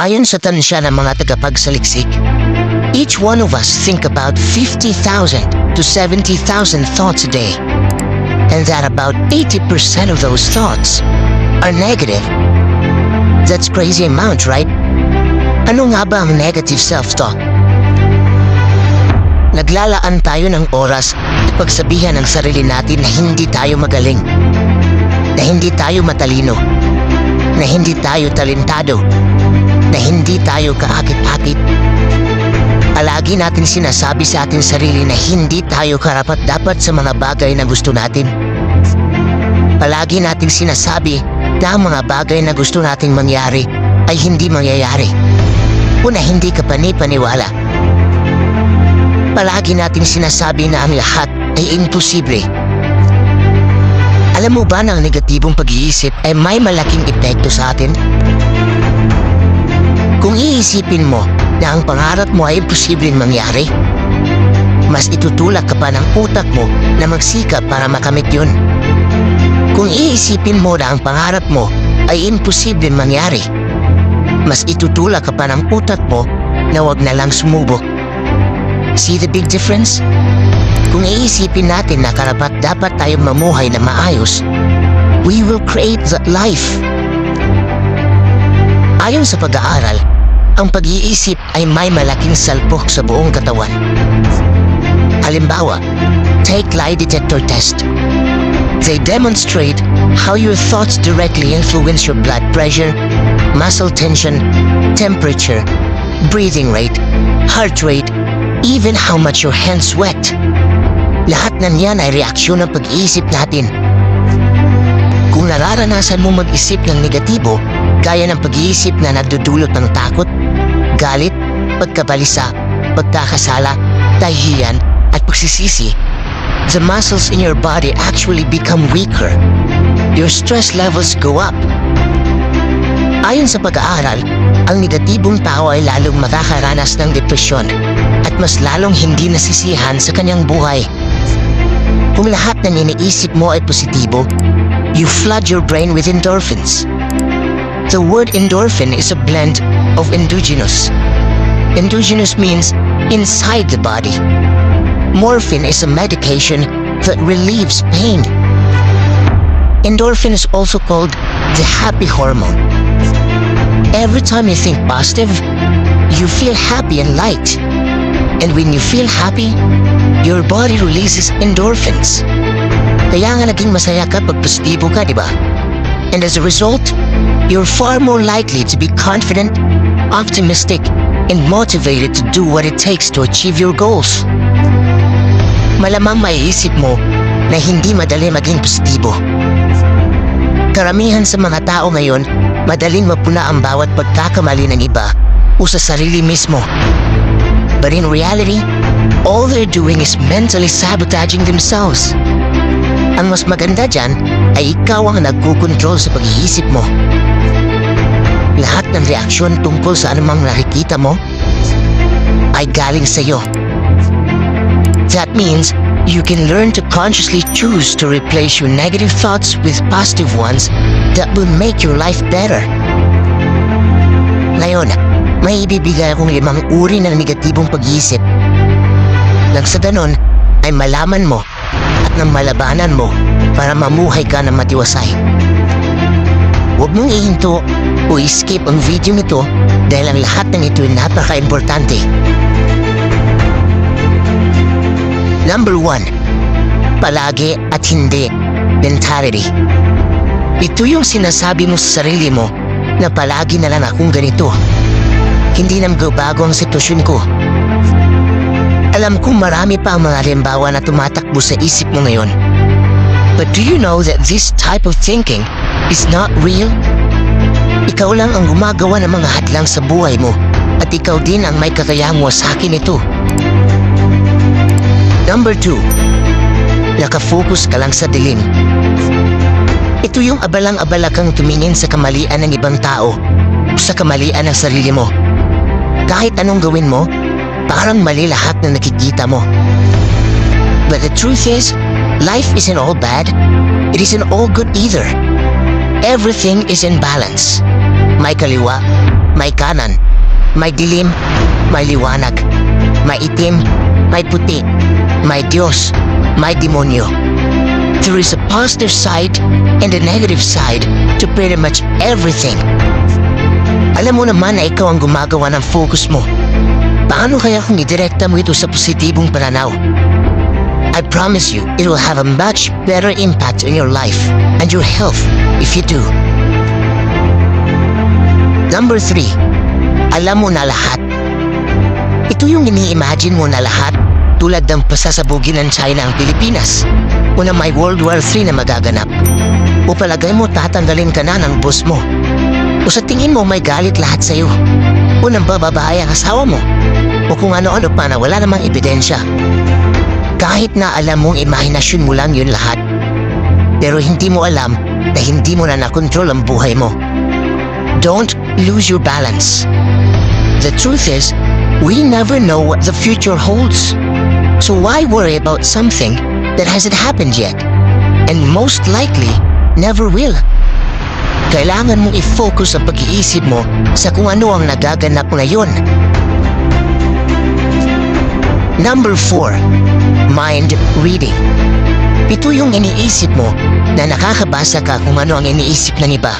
Ayon sa tansya ng mga tagapagsaliksik, each one of us think about 50,000 to 70,000 thoughts a day. And that about 80% of those thoughts are negative. That's crazy amount, right? Ano nga ba ang negative self-talk? Naglalaan tayo ng oras at pagsabihan ng sarili natin na hindi tayo magaling, na hindi tayo matalino, na hindi tayo talentado, na hindi tayo kaakit-akit. Palagi natin sinasabi sa ating sarili na hindi tayo karapat-dapat sa mga bagay na gusto natin. Palagi natin sinasabi na ang mga bagay na gusto nating mangyari ay hindi mangyayari o na hindi ka panipaniwala. Palagi nating sinasabi na ang lahat ay imposible. Alam mo ba na ang negatibong pag-iisip ay may malaking epekto sa atin? Kung iisipin mo na ang pangarap mo ay imposibleng mangyari, mas itutulak ka pa ng utak mo na magsikap para makamit yun. Kung iisipin mo na ang pangarap mo ay imposibleng mangyari, mas itutulak ka pa ng utak mo na wag na lang sumubok. See the big difference? Kung iisipin natin na karapat dapat tayong mamuhay na maayos, we will create that life. Ayon sa pag-aaral, ang pag-iisip ay may malaking salpok sa buong katawan. Halimbawa, take lie detector test. They demonstrate how your thoughts directly influence your blood pressure, muscle tension, temperature, breathing rate, heart rate, even how much your hands sweat. Lahat ng yan ay reaksyon ng pag-iisip natin. Kung nararanasan mo mag-isip ng negatibo, gaya ng pag-iisip na nagdudulot ng takot, galit, pagkabalisa, pagkakasala, tahiyan, at pagsisisi, the muscles in your body actually become weaker. Your stress levels go up. Ayon sa pag-aaral, ang negatibong tao ay lalong makakaranas ng depresyon at mas lalong hindi nasisihan sa kanyang buhay. Kung lahat ng iniisip mo ay positibo, you flood your brain with endorphins. The word endorphin is a blend of endogenous. Endogenous means inside the body. Morphine is a medication that relieves pain. Endorphin is also called the happy hormone. Every time you think positive, you feel happy and light. And when you feel happy, your body releases endorphins. Kaya nga naging masaya ka pag positibo ka, di ba? And as a result, you're far more likely to be confident, optimistic, and motivated to do what it takes to achieve your goals. Malamang maiisip mo na hindi madali maging positibo. Karamihan sa mga tao ngayon, madaling mapuna ang bawat pagkakamali ng iba o sa sarili mismo. But in reality, all they're doing is mentally sabotaging themselves. Ang mas maganda dyan ay ikaw ang nagkukontrol sa pag-iisip mo. Lahat ng reaksyon tungkol sa anumang nakikita mo ay galing sa iyo. That means you can learn to consciously choose to replace your negative thoughts with positive ones that will make your life better. Ngayon, may ibibigay akong limang uri ng negatibong pag-iisip. Nang sa ganon, ay malaman mo at nang malabanan mo para mamuhay ka ng matiwasay. Huwag mong ihinto o skip ang video nito dahil ang lahat ng ito ay napaka-importante. Number 1. Palagi at hindi mentality. Ito yung sinasabi mo sa sarili mo na palagi na lang akong ganito. Hindi na magbabago ang sitwasyon ko. Alam kong marami pa ang mga halimbawa na tumatakbo sa isip mo ngayon. But do you know that this type of thinking is not real? Ikaw lang ang gumagawa ng mga hadlang sa buhay mo at ikaw din ang may kakayahang wasakin ito. Number 2. Nakafocus ka lang sa dilim. Ito yung abalang-abala kang tumingin sa kamalian ng ibang tao sa kamalian ng sarili mo. Kahit anong gawin mo, parang mali lahat na nakikita mo. But the truth is, life isn't all bad. It isn't all good either. Everything is in balance. May kaliwa, May kanan, may dilim, may liwanag, may itim, may puti, may Diyos, may demonyo. There is a positive side and a negative side to pretty much everything. Alam mo naman na ikaw ang gumagawa ng focus mo. Paano kaya kung idirekta mo ito sa positibong pananaw? I promise you, it will have a much better impact on your life and your health if you do. Number three, alam mo na lahat. Ito yung ini-imagine mo na lahat tulad ng pasasabugin ng China ang Pilipinas o na may World War III na magaganap. O palagay mo tatanggalin ka na ng boss mo. O sa tingin mo may galit lahat sa'yo. O nang bababae ang asawa mo. O kung ano-ano pa na wala namang ebidensya. Kahit na alam mong imahinasyon mo lang yun lahat. Pero hindi mo alam na hindi mo na nakontrol ang buhay mo. Don't lose your balance. The truth is, we never know what the future holds. So why worry about something that hasn't happened yet? And most likely, never will. Kailangan mong i-focus ang pag-iisip mo sa kung ano ang nagaganap ngayon. Number 4. Mind reading. Ito yung iniisip mo na nakakabasa ka kung ano ang iniisip ng iba.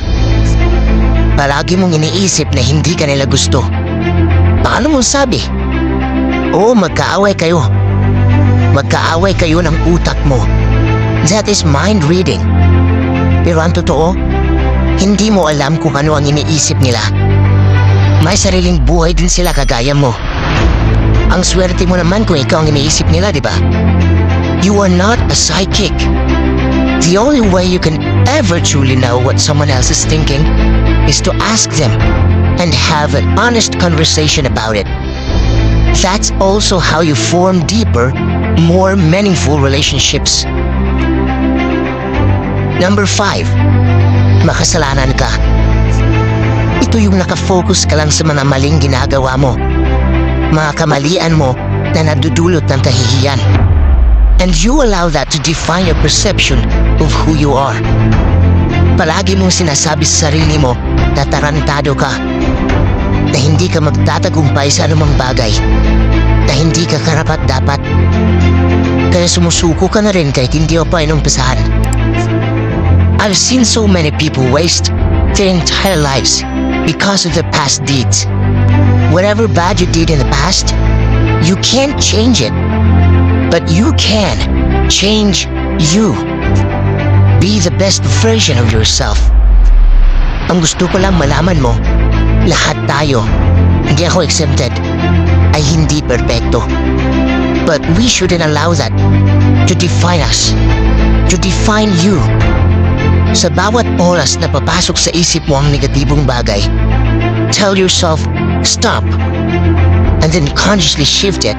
Palagi mong iniisip na hindi ka nila gusto. Paano mo sabi? Oo, magkaaway kayo. Magkaaway kayo ng utak mo. That is mind reading. Pero ang totoo, hindi mo alam kung ano ang iniisip nila. May sariling buhay din sila kagaya mo. Ang swerte mo naman kung ikaw ang iniisip nila, di ba? You are not a psychic. The only way you can ever truly know what someone else is thinking is to ask them and have an honest conversation about it. That's also how you form deeper, more meaningful relationships. Number 5. Makasalanan ka. Ito yung nakafocus ka lang sa mga maling ginagawa mo. Mga kamalian mo na nadudulot ng kahihiyan. And you allow that to define your perception of who you are. Palagi mong sinasabi sa sarili mo na tarantado ka. Na hindi ka magtatagumpay sa anumang bagay. Na hindi ka karapat dapat. Kaya sumusuko ka na rin kahit hindi mo pa inumpisahan. I've seen so many people waste their entire lives because of their past deeds. Whatever bad you did in the past, you can't change it. But you can change you. Be the best version of yourself. Ang gusto ko lang malaman mo, lahat tayo, hindi ako exempted, ay hindi perpekto. But we shouldn't allow that to define us, to define you. Sa bawat oras na papasok sa isip mo ang negatibong bagay, tell yourself, stop, and then consciously shift it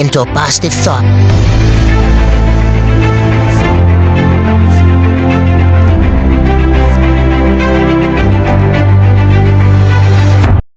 into a positive thought